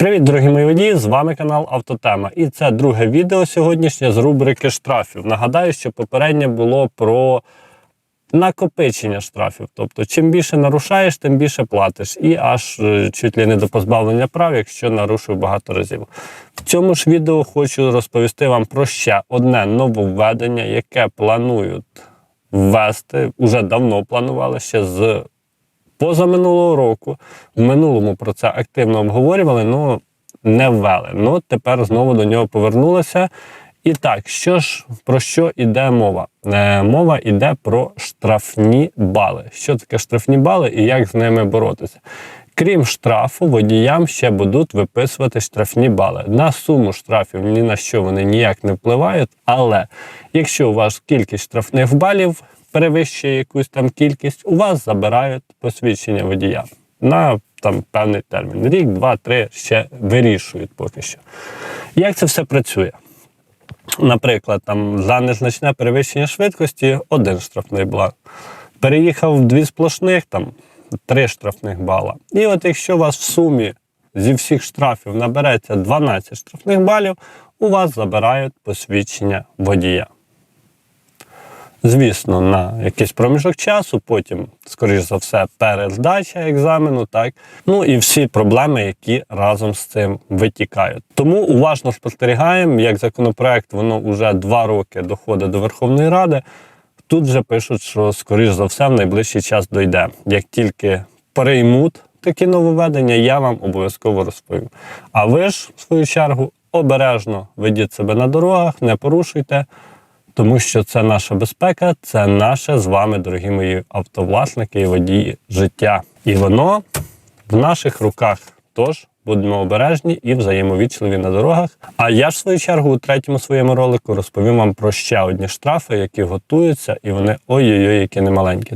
Привіт, дорогі мої водії! З вами канал Автотема. І це друге відео сьогоднішнє з рубрики штрафів. Нагадаю, що попереднє було про накопичення штрафів. Тобто, чим більше нарушаєш, тим більше платиш. І аж е, чуть ли не до позбавлення прав, якщо нарушив багато разів. В цьому ж відео хочу розповісти вам про ще одне нововведення, яке планують ввести, уже давно планували ще з позаминулого року. В минулому про це активно обговорювали, але не ввели. Ну тепер знову до нього повернулися. І так, що ж про що йде мова? Е, мова йде про штрафні бали. Що таке штрафні бали і як з ними боротися? Крім штрафу, водіям ще будуть виписувати штрафні бали. На суму штрафів ні на що вони ніяк не впливають. Але якщо у вас кількість штрафних балів перевищує якусь там кількість, у вас забирають посвідчення водія на там певний термін. Рік, два, три ще вирішують поки що. Як це все працює? Наприклад, там за незначне перевищення швидкості один штрафний блок. Переїхав в дві сплошних, там три штрафних бала. І от якщо у вас в сумі зі всіх штрафів набереться 12 штрафних балів, у вас забирають посвідчення водія. Звісно, на якийсь проміжок часу, потім, скоріш за все, перездача екзамену, так ну і всі проблеми, які разом з цим витікають. Тому уважно спостерігаємо, як законопроект воно вже два роки доходить до Верховної Ради. Тут вже пишуть, що скоріш за все в найближчий час дойде. Як тільки переймуть такі нововведення, я вам обов'язково розповім. А ви ж, в свою чергу, обережно ведіть себе на дорогах, не порушуйте. Тому що це наша безпека, це наше з вами, дорогі мої автовласники і водії життя. І воно в наших руках. Тож будемо обережні і взаємовічливі на дорогах. А я ж в свою чергу у третьому своєму ролику розповім вам про ще одні штрафи, які готуються, і вони ой-ой-ой, які немаленькі.